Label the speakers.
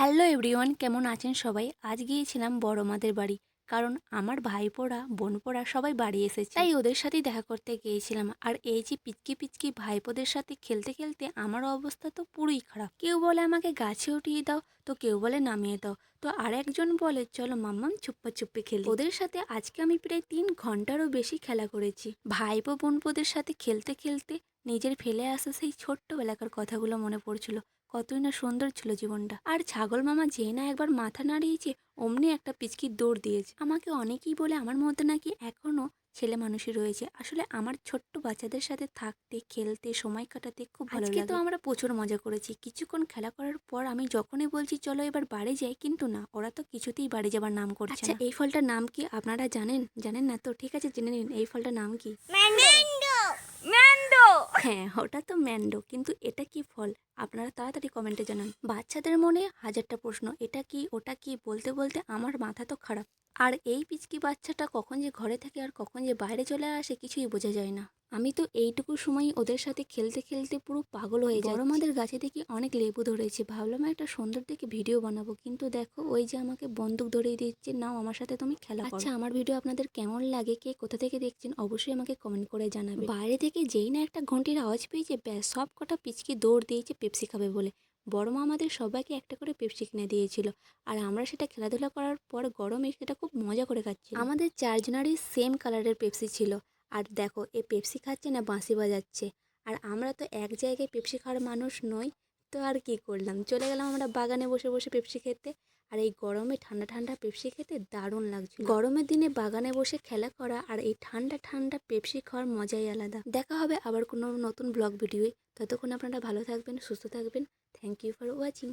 Speaker 1: Hello everyone, কেমন আছেন সবাই? আজ গিয়েছিলাম বড় মাদের বাড়ি, কারণ আমার ভাইপোরা, বোনপোরা সবাই বাড়ি এসেছে। তাই ওদের সাথেই দেখা করতে গিয়েছিলাম, আর এই যে পিচকি পিচকি ভাইপোদের সাথে খেলতে খেলতে আমার অবস্থা তো পুরোই খারাপ। কেউ বলে আমাকে গাছে উঠিয়ে দাও, তো কেউ বলে নামিয়ে দাও, তো আর একজন বলে, চলো মাম্মাম চুপ্পা চুপ্পি খেলি। ওদের সাথে আজকে আমি প্রায় তিন ঘন্টারও বেশি খেলা করেছি। ভাইপো বোনপোদের সাথে খেলতে খেলতে নিজের ফেলে আসা সেই ছোট্টবেলাকার কথাগুলো মনে পড়ছিল কতই না সুন্দর ছিল জীবনটা। আর ছাগল মামা যেই না একবার মাথা নাড়িয়েছে অমনি একটা পিচকির দৌড় দিয়েছে। আমাকে অনেকেই বলে আমার মধ্যে নাকি এখনও ছেলে মানুষই রয়েছে। আসলে আমার ছোট্ট বাচ্চাদের সাথে থাকতে খেলতে সময় কাটাতে খুব ভালো লাগে তো আমরা প্রচুর মজা করেছি। কিছুক্ষণ খেলা করার পর আমি যখনই বলছি চলো এবার বাড়ি যাই কিন্তু না ওরা তো কিছুতেই বাড়ি যাবার নাম করছে আচ্ছা এই ফলটার নাম কি আপনারা জানেন? জানেন না তো? ঠিক আছে জেনে নিন এই ফলটার নাম কি? হ্যাঁ ওটা তো ম্যান্ডো। কিন্তু এটা কি ফল? আপনারা তাড়াতাড়ি কমেন্টে জানান। বাচ্চাদের মনে হাজারটা প্রশ্ন, এটা কি, ওটা কি? বলতে বলতে আমার মাথা তো খারাপ। আর এই পিচকি বাচ্চাটা কখন যে ঘরে থাকে আর কখন যে বাইরে চলে আসে কিছুই বোঝা যায় না। আমি তো এইটুকু সময় ওদের সাথে খেলতে খেলতে পুরো পাগল হয়ে যাই বড় মাদের গাছে দেখি অনেক লেবু ধরেছে। ভাবলাম একটা সুন্দর দেখে ভিডিও বানাবো। কিন্তু দেখো ওই যে আমাকে বন্দুক ধরিয়ে দিচ্ছে নাও আমার সাথে তুমি খেলা আচ্ছা আমার ভিডিও আপনাদের কেমন লাগে কে কোথা থেকে দেখছেন অবশ্যই আমাকে কমেন্ট করে জানাবে। বাইরে থেকে যেই না একটা ঘন্টির আওয়াজ পেয়েছে ব্যাস সব কটা পিচকি দৌড় দিয়েছে পেপসি খাবে বলে। বড় মা আমাদের সবাইকে একটা করে পেপসি কিনে দিয়েছিল। আর আমরা সেটা খেলাধুলা করার পর গরমে সেটা খুব মজা করে খাচ্ছি আমাদের চারজনারই সেম কালারের পেপসি ছিল। আর দেখো, এ পেপসি খাচ্ছে না বাঁশি বাজাচ্ছে। আর আমরা তো এক জায়গায় পেপসি খাওয়ার মানুষ নই, তো আর কি করলাম? চলে গেলাম আমরা বাগানে বসে বসে পেপসি খেতে। আর এই গরমে ঠান্ডা ঠান্ডা পেপসি খেতে দারুণ লাগছে। গরমের দিনে বাগানে বসে খেলা করা আর এই ঠান্ডা ঠান্ডা পেপসি খাওয়ার মজাই আলাদা। দেখা হবে আবার কোনো নতুন ব্লগ ভিডিওয়ে। ততক্ষণ আপনারা ভালো থাকবেন, সুস্থ থাকবেন। Thank you for watching